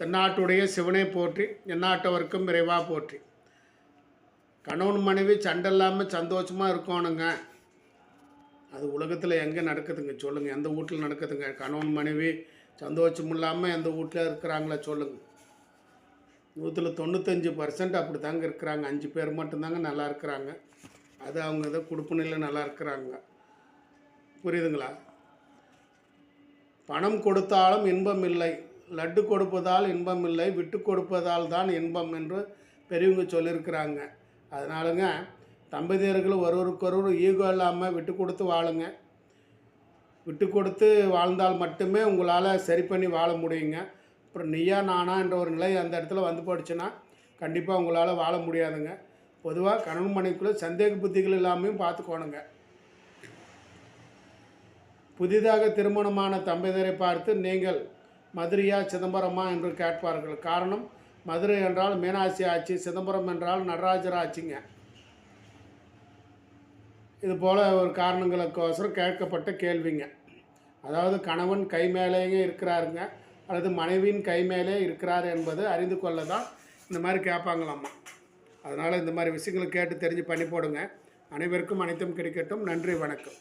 தென்னாட்டுடைய சிவனை போற்றி எந்நாட்டவர்க்கும் விரைவாக போற்றி. கணவன் மனைவி சண்டை இல்லாமல் சந்தோஷமாக இருக்கணுங்க. அது உலகத்தில் எங்கே நடக்குதுங்க சொல்லுங்கள் எந்த வீட்டில் நடக்குதுங்க? கணவன் மனைவி சந்தோஷம் இல்லாமல் எந்த வீட்டில் இருக்கிறாங்களா சொல்லுங்கள் நூற்றில் தொண்ணூத்தஞ்சு பர்சன்ட் அப்படி தாங்க இருக்கிறாங்க. அஞ்சு பேர் மட்டும்தாங்க நல்லா இருக்கிறாங்க. அது அவங்க ஏதோ குடுப்பனையில் நல்லா இருக்கிறாங்க. புரியுதுங்களா? பணம் கொடுத்தாலும் இன்பம் இல்லை. லட்டு கொடுப்பதால் இன்பம் இல்லை விட்டு கொடுப்பதால் தான் இன்பம் என்று பெரியவங்க சொல்லியிருக்கிறாங்க. அதனாலங்க தம்பதியர்கள் ஒருவருக்கொருவர் ஈகோ இல்லாமல் விட்டு கொடுத்து வாழுங்க. விட்டு கொடுத்து வாழ்ந்தால் மட்டுமே உங்களால் சரி பண்ணி வாழ முடியுங்க. அப்புறம் நீயா நானா என்ற ஒரு நிலை அந்த இடத்துல வந்து போயிடுச்சுன்னா கண்டிப்பாக உங்களால் வாழ முடியாதுங்க. பொதுவாக கணவன் மனைக்குள்ளே சந்தேக புத்திகள் இல்லாமையும் பார்த்துக்கோணுங்க. புதிதாக திருமணமான தம்பதியரை பார்த்து நீங்கள் மதுரையா சிதம்பரமா என்று கேட்பார்கள். காரணம் மதுரை என்றால் மீனாட்சி ஆட்சி சிதம்பரம் என்றால் நடராஜர் ஆட்சிங்க. இது போல் ஒரு காரணங்களுக்கோசரம் கேட்கப்பட்ட கேள்விங்க. அதாவது கணவன் கை மேலேயே இருக்கிறாருங்க அல்லது மனைவியின் கை மேலே இருக்கிறார் என்பது அறிந்து கொள்ள தான் இந்த மாதிரி கேட்பாங்களாம்மா அதனால் இந்த மாதிரி விஷயங்களை கேட்டு தெரிஞ்சு பண்ணி போடுங்க. அனைவருக்கும் அனைத்தும் கிடைக்கட்டும். நன்றி வணக்கம்.